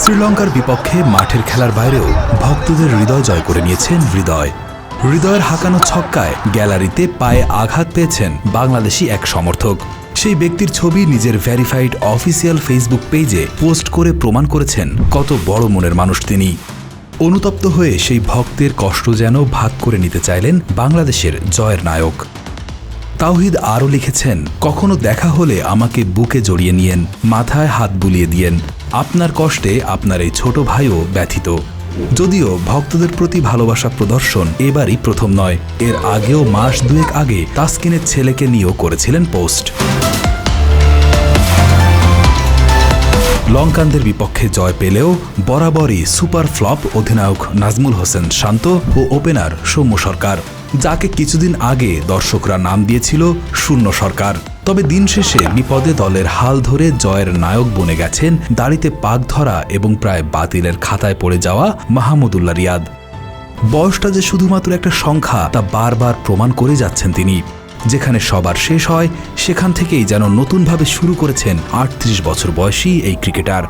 শ্রীলঙ্কার বিপক্ষে মাঠের খেলার বাইরেও ভক্তদের হৃদয় জয় করে নিয়েছেন হৃদয়। হৃদয়ের হাঁকানো ছক্কায় গ্যালারিতে পায়ে আঘাত পেয়েছেন বাংলাদেশি এক সমর্থক। সেই ব্যক্তির ছবি নিজের ভেরিফাইড অফিসিয়াল ফেসবুক পেজে পোস্ট করে প্রমাণ করেছেন কত বড় মনের মানুষ তিনি। অনুতপ্ত হয়ে সেই ভক্তের কষ্ট যেন ভাগ করে নিতে চাইলেন বাংলাদেশের জয়ের নায়ক। তাওহিদ আরও লিখেছেন, কখনো দেখা হলে আমাকে বুকে জড়িয়ে নিয়েন, মাথায় হাত বুলিয়ে দিয়েন। আপনার কষ্টে আপনার এই ছোট ভাইও ব্যথিত। যদিও ভক্তদের প্রতি ভালোবাসা প্রদর্শন এবারই প্রথম নয়, এর আগেও মাস দুয়েক আগে তাসকিনের ছেলেকে নিয়েও করেছিলেন পোস্ট। লঙ্কানদের বিপক্ষে জয় পেলেও বরাবরই সুপার ফ্লপ অধিনায়ক নাজমুল হোসেন শান্ত ও ওপেনার সৌম্য সরকার, যাকে কিছুদিন আগে দর্শকরা নাম দিয়েছিল শূন্য সরকার। তবে দিন শেষে বিপদে দলের হাল ধরে জয়ের নায়ক বনে গেছেন দাড়িতে পাক ধরা এবং প্রায় বাতিলের খাতায় পড়ে যাওয়া মাহমুদুল্লাহ রিয়াদ। বয়সটা যে শুধুমাত্র একটা সংখ্যা তা বারবার প্রমাণ করে যাচ্ছেন তিনি। যেখানে সবার শেষ হয়, সেখান থেকেই যেন নতুনভাবে শুরু করেছেন আটত্রিশ বছর বয়সী এই ক্রিকেটার।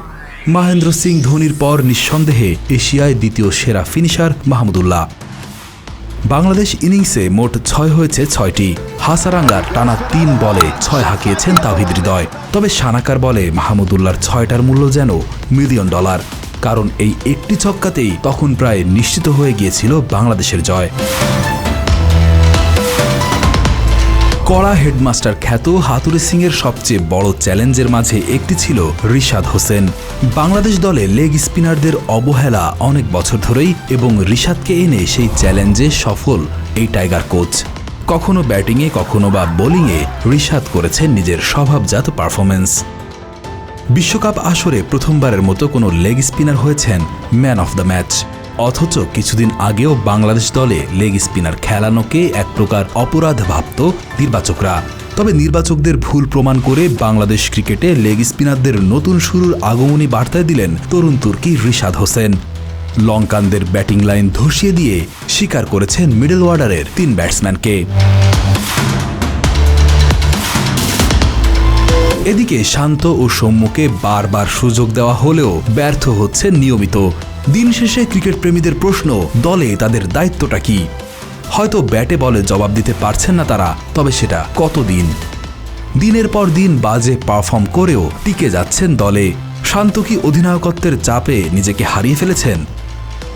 মহেন্দ্র সিং ধোনির পর নিঃসন্দেহে এশিয়ায় দ্বিতীয় সেরা ফিনিশার মাহমুদুল্লাহ। বাংলাদেশ ইনিংসে মোট ছয় হয়েছে ছয়টি। হাসারাঙ্গার টানা তিন বলে ছয় হাঁকিয়েছেন তাহিদ হৃদয়। তবে সানাকার বলে মাহমুদুল্লার ছয়টার মূল্য যেন মিলিয়ন ডলার। কারণ এই একটি ছক্কাতেই তখন প্রায় নিশ্চিত হয়ে গিয়েছিল বাংলাদেশের জয়। কড়া হেডমাস্টার খ্যাত হাতুরে সিংয়ের সবচেয়ে বড় চ্যালেঞ্জের মাঝে একটি ছিল রিশাদ হোসেন। বাংলাদেশ দলে লেগ স্পিনারদের অবহেলা অনেক বছর ধরেই এবং রিশাদকে এনে সেই চ্যালেঞ্জে সফল এই টাইগার কোচ। কখনো ব্যাটিংয়ে, কখনো বা বোলিংয়ে রিশাদ করেছেন নিজের স্বভাবজাত পারফরমেন্স বিশ্বকাপ আসরে প্রথমবারের মতো কোনো লেগ স্পিনার হয়েছেন ম্যান অফ দ্য ম্যাচ। অথচ কিছুদিন আগেও বাংলাদেশ দলে লেগ স্পিনার খেলানোকে এক প্রকার অপরাধ ভাবত নির্বাচকরা। তবে নির্বাচকদের ভুল প্রমাণ করে বাংলাদেশ ক্রিকেটে লেগ স্পিনারদের নতুন শুরুর আগমনী বার্তায় দিলেন তরুণ তুর্কি রিশাদ হোসেন। লঙ্কানদের ব্যাটিং লাইন ধসিয়ে দিয়ে স্বীকার করেছেন মিডল অর্ডারের তিন ব্যাটসম্যানকে এদিকে শান্ত ও সৌম্যকে বারবার সুযোগ দেওয়া হলেও ব্যর্থ হচ্ছে নিয়মিত। দিন শেষে ক্রিকেট প্রেমীদের প্রশ্ন, দলে তাদের দায়িত্বটা কি? হয়তো ব্যাটে বলে জবাব দিতে পারছেন না তারা, তবে সেটা কতদিন? দিনের পর দিন বাজে পারফর্ম করেও টিকে যাচ্ছেন দলে। শান্ত কি অধিনায়কত্বের চাপে নিজেকে হারিয়ে ফেলেছেন?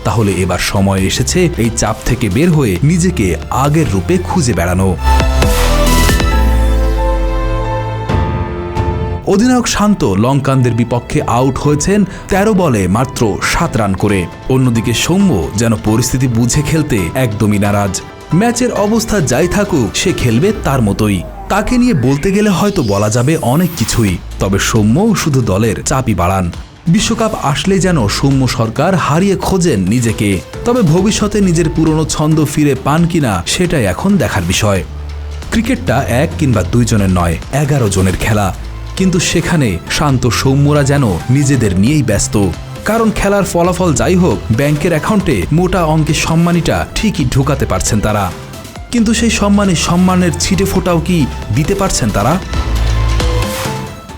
তাহলে এবার সময় এসেছে এই চাপ থেকে বের হয়ে নিজেকে আগের রূপে খুঁজে বেড়ানো। অধিনায়ক শান্ত লঙ্কানদের বিপক্ষে আউট হয়েছেন ১৩ বলে মাত্র সাত রান করে। অন্যদিকে সৌম্য যেন পরিস্থিতি বুঝে খেলতে একদমই নারাজ। ম্যাচের অবস্থা যাই থাকুক, সে খেলবে তার মতোই। তাকে নিয়ে বলতে গেলে হয়তো বলা যাবে অনেক কিছুই, তবে সৌম্য শুধু দলের চাপই বাড়ান। বিশ্বকাপ আসলে যেন সৌম্য সরকার হারিয়ে খোঁজেন নিজেকে, তবে ভবিষ্যতে নিজের পুরনো ছন্দ ফিরে পান কিনা সেটাই এখন দেখার বিষয়। ক্রিকেটটা এক কিংবা দুইজনের নয়, এগারো জনের খেলা। কিন্তু সেখানে শান্ত সৌম্যরা যেন নিজেদের নিয়েই ব্যস্ত। কারণ খেলার ফলাফল যাই হোক, ব্যাংকের অ্যাকাউন্টে মোটা অঙ্কের সম্মানীটা ঠিকই ঢোকাতে পারছেন তারা। কিন্তু সেই সম্মানে সম্মানের ছিটে ফোটাও কি দিতে পারছেন তারা?